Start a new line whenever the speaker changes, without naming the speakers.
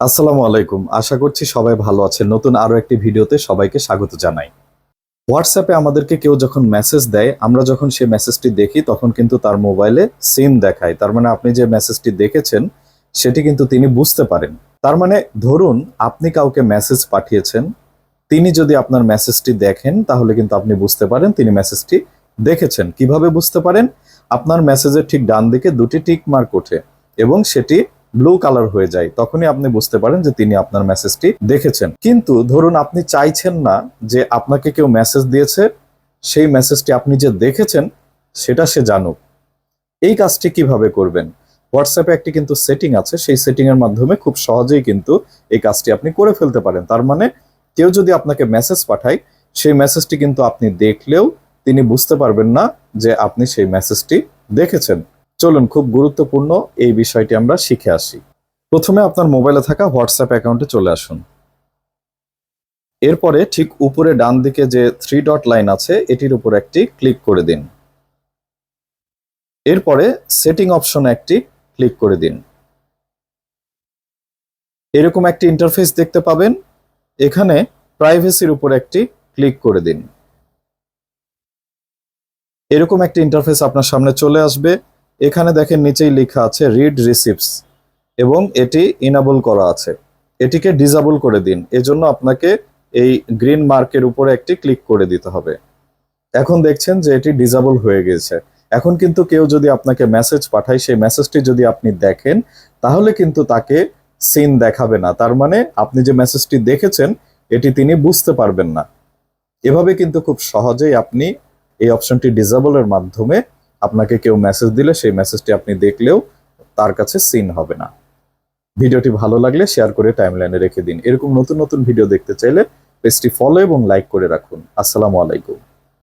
আসসালামু আলাইকুম। আশা করছি সবাই ভালো আছেন। নতুন আরও একটি ভিডিওতে সবাইকে স্বাগত জানাই। হোয়াটসঅ্যাপে আমাদেরকে কেউ যখন মেসেজ দেয়, আমরা যখন সেই মেসেজটি দেখি, তখন কিন্তু তার মোবাইলে সিম দেখায়। তার মানে আপনি যে মেসেজটি দেখেছেন, সেটি কিন্তু তিনি বুঝতে পারেন। তার মানে ধরুন, আপনি কাউকে মেসেজ পাঠিয়েছেন, তিনি যদি আপনার মেসেজটি দেখেন, তাহলে কিন্তু আপনি বুঝতে পারেন তিনি মেসেজটি দেখেছেন। কীভাবে বুঝতে পারেন? আপনার মেসেজের ঠিক ডান দিকে দুটি টিক মার্ক ওঠে এবং সেটি ব্লু কালার হয়ে যায়, তখনই আপনি বুঝতে পারেন যে তিনি আপনার মেসেজটি দেখেছেন। কিন্তু ধরুন আপনি চাইছেন না যে আপনাকে কেউ মেসেজ দিয়েছে, সেই মেসেজটি আপনি যে দেখেছেন, সেটা সে জানুক। এই কাজটি কীভাবে করবেন? হোয়াটসঅ্যাপে একটি কিন্তু সেটিং আছে, সেই সেটিং এর মাধ্যমে খুব সহজেই কিন্তু এই কাজটি আপনি করে ফেলতে পারেন। তার মানে কেউ যদি আপনাকে মেসেজ পাঠায়, সেই মেসেজটি কিন্তু আপনি দেখলেও তিনি বুঝতে পারবেন না যে আপনি সেই মেসেজটি দেখেছেন। চলুন, খুব গুরুত্বপূর্ণ এই বিষয়টি আমরা শিখে আসি। প্রথমে আপনার মোবাইলে থাকা হোয়াটসঅ্যাপ অ্যাকাউন্টে চলে আসুন। এরপরে ঠিক উপরে ডান দিকে যে থ্রি ডট লাইন আছে, এটির উপর একটি ক্লিক করে দিন। এরপরে সেটিং অপশন একটি ক্লিক করে দিন। এরকম একটি ইন্টারফেস দেখতে পাবেন। এখানে প্রাইভেসির উপর একটি ক্লিক করে দিন। এরকম একটি ইন্টারফেস আপনার সামনে চলে আসবে। এখানে দেখেন নিচেই লেখা আছে রিড রিসিপ্টস এবং এটি ইনাবল করা আছে। এটিকে ডিজাবল করে দিন। এজন্য আপনাকে এই গ্রিন মার্কের উপরে একটি ক্লিক করে দিতে হবে। এখন দেখছেন যে এটি ডিজাবল হয়ে গেছে। এখন কিন্তু কেউ যদি আপনাকে মেসেজ পাঠায়, সেই মেসেজটি যদি আপনি দেখেন, তাহলে কিন্তু তাকে সিন দেখাবে না। তার মানে আপনি যে মেসেজটি দেখেছেন, এটি তিনি বুঝতে পারবেন না। এভাবে কিন্তু খুব সহজেই আপনি এই অপশনটি ডিজাবলের মাধ্যমে আপনাকে কেউ মেসেজ দিলে সেই মেসেজটি আপনি দেখলেও তার কাছে সিন হবে না। ভিডিওটি ভালো লাগলে শেয়ার করে টাইমলাইনে রেখে দিন। এরকম নতুন নতুন ভিডিও দেখতে চাইলে পেজটি ফলো এবং লাইক করে রাখুন। আসসালামু আলাইকুম।